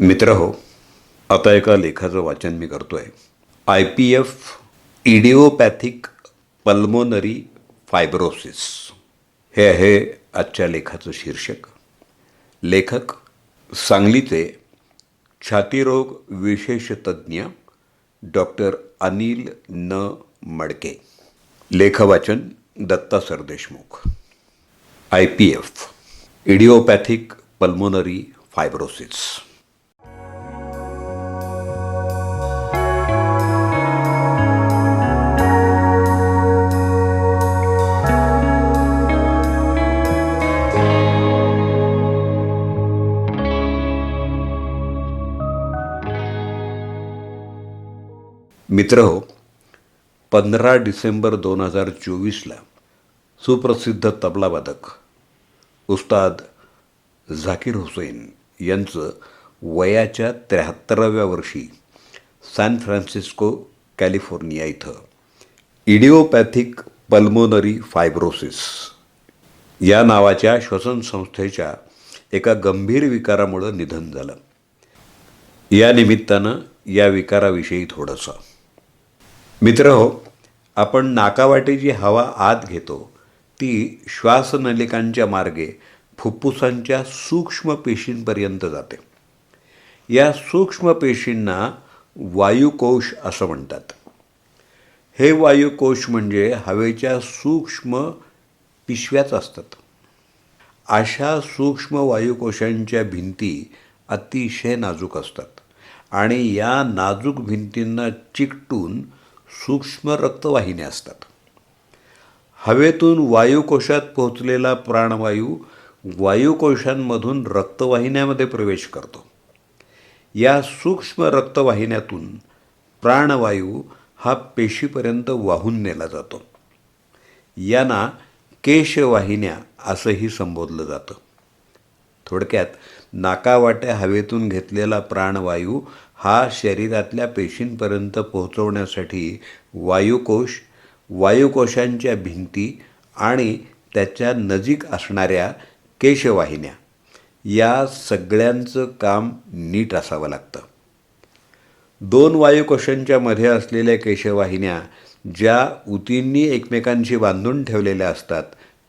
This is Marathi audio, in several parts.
मित्र हो आता एका लेखाचं वाचन मी करतो आहे I P F idiopathic pulmonary fibrosis. हे आहे आजच्या लेखाचं शीर्षक. लेखक सांगलीचे छातीरोग विशेषतज्ञ doctor Anil N Madke. लेखवाचन Datta Sardeshmukh. I P F idiopathic pulmonary fibrosis. मित्र हो पंधरा डिसेंबर दोन हजार चोवीसला सुप्रसिद्ध तबलावादक उस्ताद झाकीर हुसेन यांचं वयाच्या त्र्याहत्तराव्या वर्षी सॅन फ्रान्सिस्को कॅलिफोर्निया इथं इडिओपॅथिक पल्मोनरी फायब्रोसिस या नावाच्या श्वसन संस्थेच्या एका गंभीर विकारामुळं निधन झालं. या निमित्तानं या विकाराविषयी थोडंसं मित्र हो आपण नाकावाटे जी हवा आत घेतो ती श्वासनलिकांच्या मार्गे फुफ्फुसांच्या सूक्ष्म पेशींपर्यंत जाते. या सूक्ष्म पेशींना वायुकोश असं म्हणतात. हे वायुकोश म्हणजे हवेच्या सूक्ष्म पिशव्याच असतात. अशा सूक्ष्म वायुकोशांच्या भिंती अतिशय नाजूक असतात आणि या नाजूक भिंतींना चिकटून सूक्ष्म रक्तवाहिन्या असतात. हवेतून वायुकोशात पोहोचलेला प्राणवायू वायुकोशांमधून रक्तवाहिन्यामध्ये प्रवेश करतो. या सूक्ष्म रक्तवाहिन्यातून प्राणवायू हा पेशीपर्यंत वाहून नेला जातो. यांना केशवाहिन्या असंही संबोधलं जातं. थोडक्यात नाकावाट्या हवेतून घेतलेला प्राणवायू हा शरीरातल्या पेशींपर्यंत पोहोचवण्यासाठी वायुकोश वायुकोशांच्या भिंती आणि त्याच्या नजीक असणाऱ्या केशवाहिन्या. या सगळ्यांचं काम नीट असावं लागतं. दोन वायुकोशांच्या मध्ये असलेल्या केशवाहिन्या ज्या उतींनी एकमेकांशी बांधून ठेवलेल्या असतात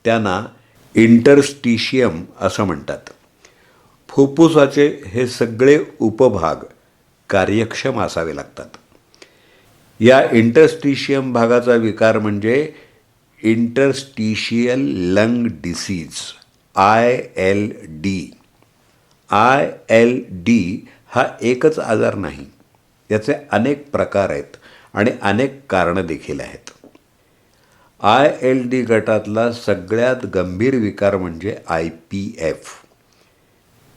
त्यांना इंटरस्टिशियम असं म्हणतात. फुफ्फुसाचे हे सगळे उपभाग कार्यक्षम असावे लागतात. या इंटरस्टिशियम भागाचा विकार म्हणजे interstitial lung disease I L D I L D हा एकच आजार नाही याचे अनेक प्रकार आहेत आणि अनेक कारणं देखील आहेत. आय एल डी गटातला सगळ्यात गंभीर विकार म्हणजे I P F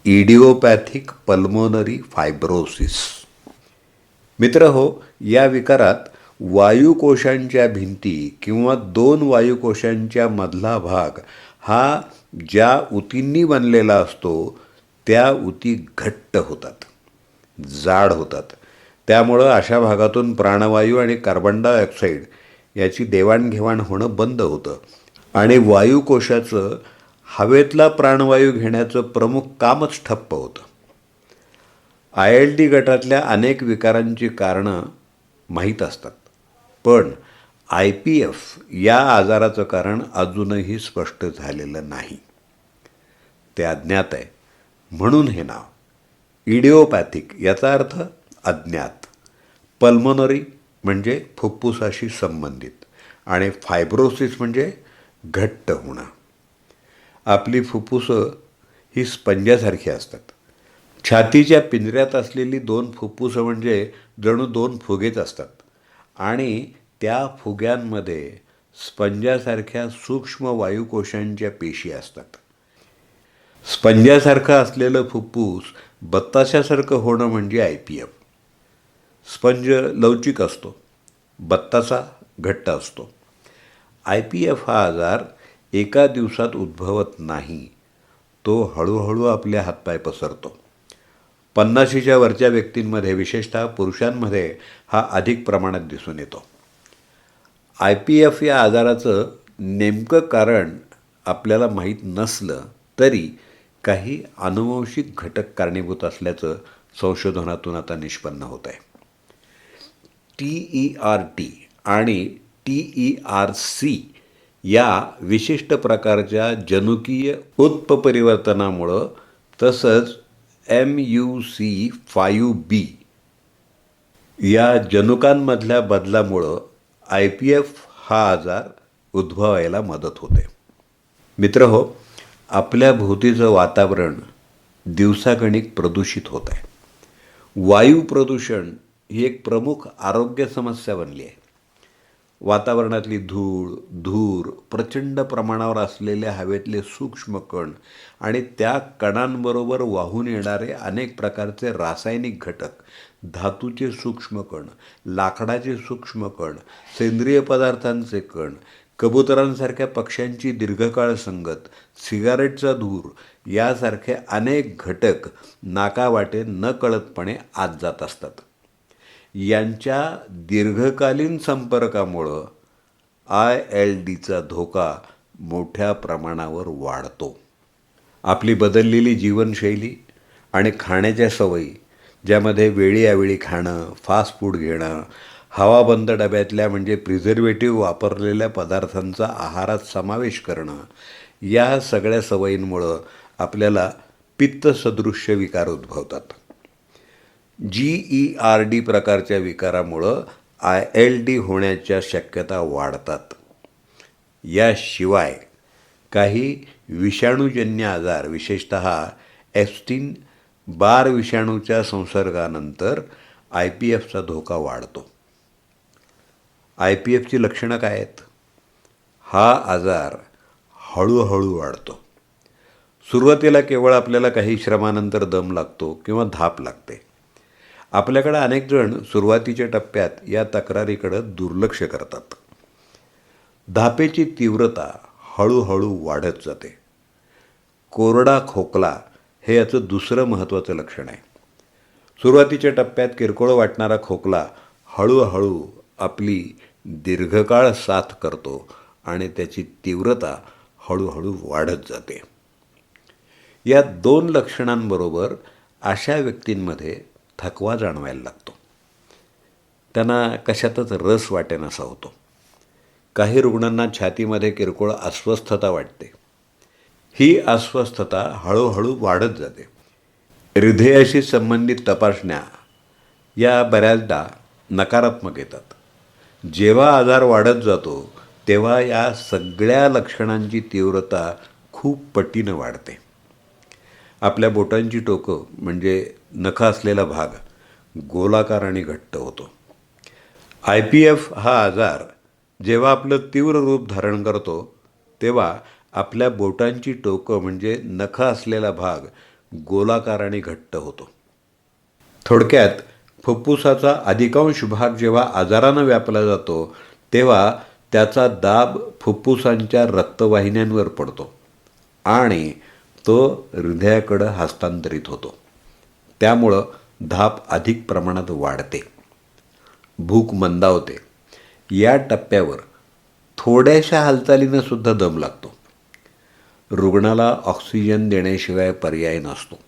idiopathic pulmonary fibrosis मित्र हो या विकारात वायुकोशांच्या भिंती किंवा दोन वायुकोशांच्या मधला भाग हा ज्या उतींनी बनलेला असतो त्या उती घट्ट होतात जाड होतात. त्यामुळं अशा भागातून प्राणवायू आणि कार्बन डायऑक्साईड याची देवाणघेवाण होणं बंद होतं. आणि वायुकोशाचं हवेतला प्राणवायू घेण्याचं प्रमुख कामच ठप्प होतं. आय एल डी गटातल्या अनेक विकारांची कारणं माहीत असतात. पण आय पी एफ या आजाराचं कारण अजूनही स्पष्ट झालेलं नाही. ते अज्ञात आहे. म्हणून हे नाव. इडिओपॅथिक याचा अर्थ अज्ञात. पल्मोनरी म्हणजे फुफ्फुसाशी संबंधित आणि फायब्रोसिस म्हणजे घट्ट होणं. आपली फुफ्फुसं ही स्पंजासारखी असतात. छातीच्या पिंजऱ्यात असलेली दोन फुप्फुसं म्हणजे जणू दोन फुगेच असतात. आणि त्या फुग्यांमध्ये स्पंजासारख्या सूक्ष्म वायुकोशांच्या पेशी असतात. स्पंजासारखं असलेलं फुप्फूस बत्ताशासारखं होणं म्हणजे आय पी एफ. स्पंज लवचिक असतो. बत्तासा घट्ट असतो. आय पी एफ हा आजार एका दिवसात उद्भवत नाही. तो हळूहळू आपल्या हातपाय पसरतो. पन्नाशीच्या वरच्या व्यक्तींमध्ये विशेषतः पुरुषांमध्ये हा अधिक प्रमाणात दिसून येतो. आय पी एफ या आजाराचं नेमकं कारण आपल्याला माहीत नसलं तरी काही अनुवंशिक घटक कारणीभूत असल्याचं संशोधनातून आता निष्पन्न होत आहे टी ई आर टी आणि टी ई आर सी या विशिष्ट प्रकारच्या जनुकीय उत्परिवर्तनामुळं तसंच M U C five B या जनुकांमधल्या बदलामुळं आय पी एफ हा आजार उद्भवायला मदत होते. मित्र हो आपल्या भोवतीचं वातावरण दिवसागणिक प्रदूषित होत आहे वायू प्रदूषण ही एक प्रमुख आरोग्य समस्या बनली आहे. वातावरणातली धूळ धूर प्रचंड प्रमाणावर असलेले हवेतले सूक्ष्म कण आणि त्या कणांबरोबर वाहून येणारे अनेक प्रकारचे रासायनिक घटक धातूचे सूक्ष्म कण लाकडाचे सूक्ष्म कण सेंद्रिय पदार्थांचे कण कबुतरांसारख्या पक्ष्यांची दीर्घकाळ संगत सिगारेटचा धूर यासारखे अनेक घटक नाकावाटे न कळतपणे आत जात असतात. यांच्या दीर्घकालीन संपर्कामुळं आय एल डीचा धोका मोठ्या प्रमाणावर वाढतो. आपली बदललेली जीवनशैली आणि खाण्याच्या सवयी ज्यामध्ये वेळीयावेळी खाणं फास्ट फूड घेणं हवाबंद डब्यातल्या म्हणजे प्रिझर्वेटिव्ह वापरलेल्या पदार्थांचा आहारात समावेश करणं या सगळ्या सवयींमुळं आपल्याला पित्तसदृश्य विकार उद्भवतात. जी ई आर डी प्रकारच्या विकारामुळं आय एल डी होण्याच्या शक्यता वाढतात. याशिवाय काही विषाणूजन्य आजार विशेषत एस्टिन बार विषाणूच्या संसर्गानंतर आय पी एफचा धोका वाढतो. आय पी एफची लक्षणं काय आहेत? हा आजार हळूहळू वाढतो. सुरुवातीला केवळ आपल्याला काही श्रमानंतर दम लागतो किंवा धाप लागते. आपल्याकडं अनेक जण सुरुवातीच्या टप्प्यात या तक्रारीकडं दुर्लक्ष करतात. धापेची तीव्रता हळूहळू वाढत जाते. कोरडा खोकला हे याचं दुसरं महत्त्वाचं लक्षण आहे. सुरुवातीच्या टप्प्यात किरकोळ वाटणारा खोकला हळूहळू आपली दीर्घकाळ साथ करतो आणि त्याची तीव्रता हळूहळू वाढत जाते. या दोन लक्षणांबरोबर अशा व्यक्तींमध्ये थकवा जाणवायला लागतो. त्यांना कशातच रस वाटेनासा होतो काही रुग्णांना छातीमध्ये किरकोळ अस्वस्थता वाटते. ही अस्वस्थता हळूहळू वाढत जाते. हृदयाशी संबंधित तपासण्या या बऱ्याचदा नकारात्मक येतात. जेव्हा आजार वाढत जातो तेव्हा या सगळ्या लक्षणांची तीव्रता खूप पटीनं वाढते. आपल्या बोटांची टोकं म्हणजे नखा असलेला भाग गोलाकार आणि घट्ट होतो. आय पी एफ हा आजार जेव्हा आपलं तीव्र रूप धारण करतो तेव्हा आपल्या बोटांची टोकं म्हणजे नखा असलेला भाग गोलाकार आणि घट्ट होतो. थोडक्यात फुफ्फुसाचा अधिकांश भाग जेव्हा आजारानं व्यापला जातो तेव्हा त्याचा दाब फुफ्फुसांच्या रक्तवाहिन्यांवर पडतो आणि तो हृदयाकडं हस्तांतरित होतो. त्यामुळं धाप अधिक प्रमाणात वाढते. भूक मंदावते. या टप्प्यावर थोड्याशा हालचालीनं सुद्धा दम लागतो. रुग्णाला ऑक्सिजन देण्याशिवाय पर्याय नसतो.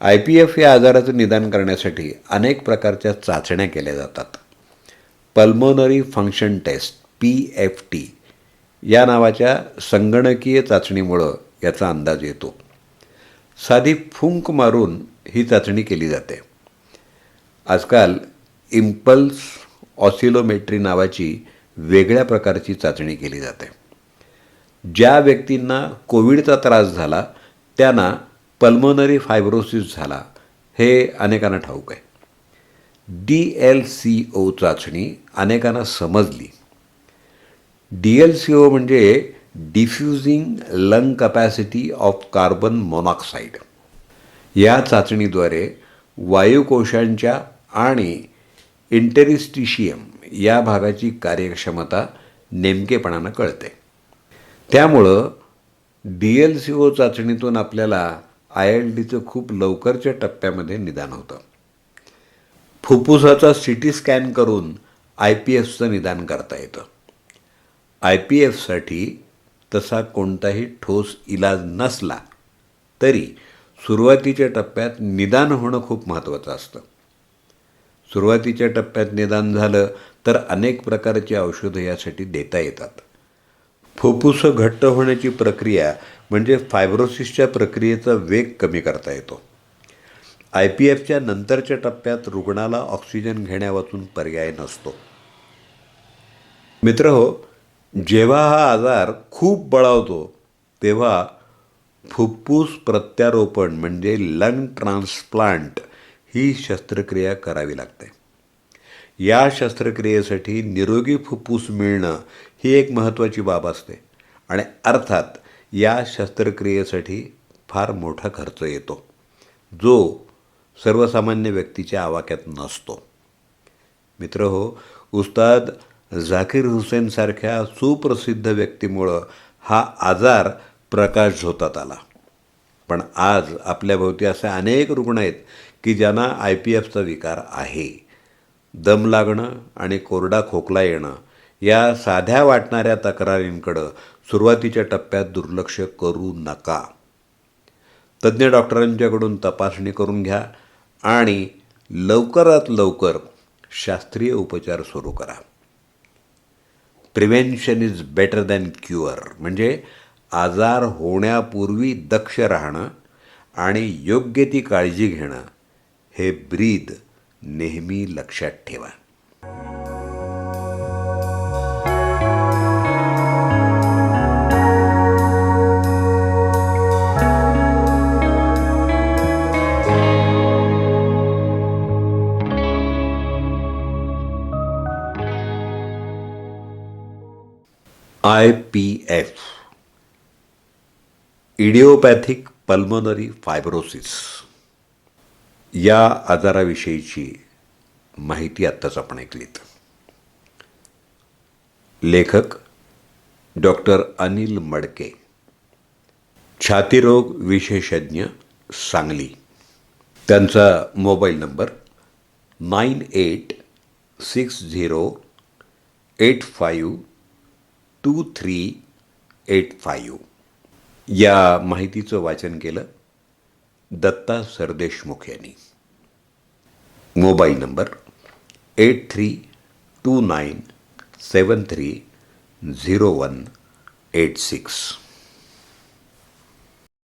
आय पी एफ या आजाराचं निदान करण्यासाठी अनेक प्रकारच्या चाचण्या केल्या जातात. Pulmonary function test P F T या नावाच्या संगणकीय चाचणीमुळं याचा अंदाज येतो. साधी फुंक मारून ही चाचणी केली जाते. आजकाल इम्पल्स ऑसिलोमेट्री नावाची वेगळ्या प्रकारची चाचणी केली जाते. ज्या व्यक्तींना कोविडचा त्रास झाला त्यांना पल्मोनरी फायब्रोसिस झाला हे अनेकांना ठाऊक आहे. डी एल सी ओ चाचणी अनेकांना समजली. डी एल सी ओ म्हणजे diffusing lung capacity of carbon monoxide या चाचणीद्वारे वायुकोशांच्या आणि इंटेरिस्टिशियम या भागाची कार्यक्षमता नेमकेपणानं कळते. त्यामुळं डी एल सी ओ चाचणीतून आपल्याला आय एल डीचं खूप लवकरच्या टप्प्यामध्ये निदान होतं. फुफ्फुसाचा सी टी स्कॅन करून आय पी एफचं निदान करता येतं. आय पी एफसाठी तसा कोणताही ठोस इलाज नसला तरी सुरुवातीच्या टप्प्यात निदान होणं खूप महत्त्वाचं असतं. सुरुवातीच्या टप्प्यात निदान झालं तर अनेक प्रकारची औषधं यासाठी देता येतात. फुफ्फुसं घट्ट होण्याची प्रक्रिया म्हणजे फायब्रोसिसच्या प्रक्रियेचा वेग कमी करता येतो. आय पी एफच्या नंतरच्या टप्प्यात रुग्णाला ऑक्सिजन घेण्यावाचून पर्याय नसतो. मित्र हो जेव्हा हा आजार खूप बळावतो तेव्हा फुफ्फुस प्रत्यारोपण म्हणजे लंग ट्रान्सप्लांट ही शस्त्रक्रिया करावी लागते. या शस्त्रक्रियेसाठी निरोगी फुफ्फुस मिळणं ही एक महत्त्वाची बाब असते आणि अर्थात या शस्त्रक्रियेसाठी फार मोठा खर्च येतो जो सर्वसामान्य व्यक्तीच्या आवाक्यात नसतो. मित्र हो उस्ताद झाकीर हुसेनसारख्या सुप्रसिद्ध व्यक्तीमुळं हा आजार प्रकाश झोतात आला. पण आज आपल्याभोवती असे अनेक रुग्ण आहेत की ज्यांना आय पी एफचा विकार आहे. दम लागणं आणि कोरडा खोकला येणं या साध्या वाटणाऱ्या तक्रारींकडं सुरुवातीच्या टप्प्यात दुर्लक्ष करू नका. तज्ज्ञ डॉक्टरांच्याकडून तपासणी करून घ्या आणि लवकरात लवकर शास्त्रीय उपचार सुरू करा. Prevention is better than cure म्हणजे आजार होण्यापूर्वी दक्ष राहणं आणि योग्य ती काळजी घेणं हे ब्रीद नेहमी लक्षात ठेवा. I P F. Idiopathic pulmonary fibrosis. या आजाराविषयीची माहिती आत्ताच आपण ऐकलीत. लेखक डॉक्टर अनिल मडके. छातीरोग विशेषज्ञ सांगली. त्यांचा mobile number nine eight six zero eight five two three eight five या माहितीचं वाचन केलं दत्ता सरदेशमुख यांनी. Mobile number eight three two nine seven three zero one eight six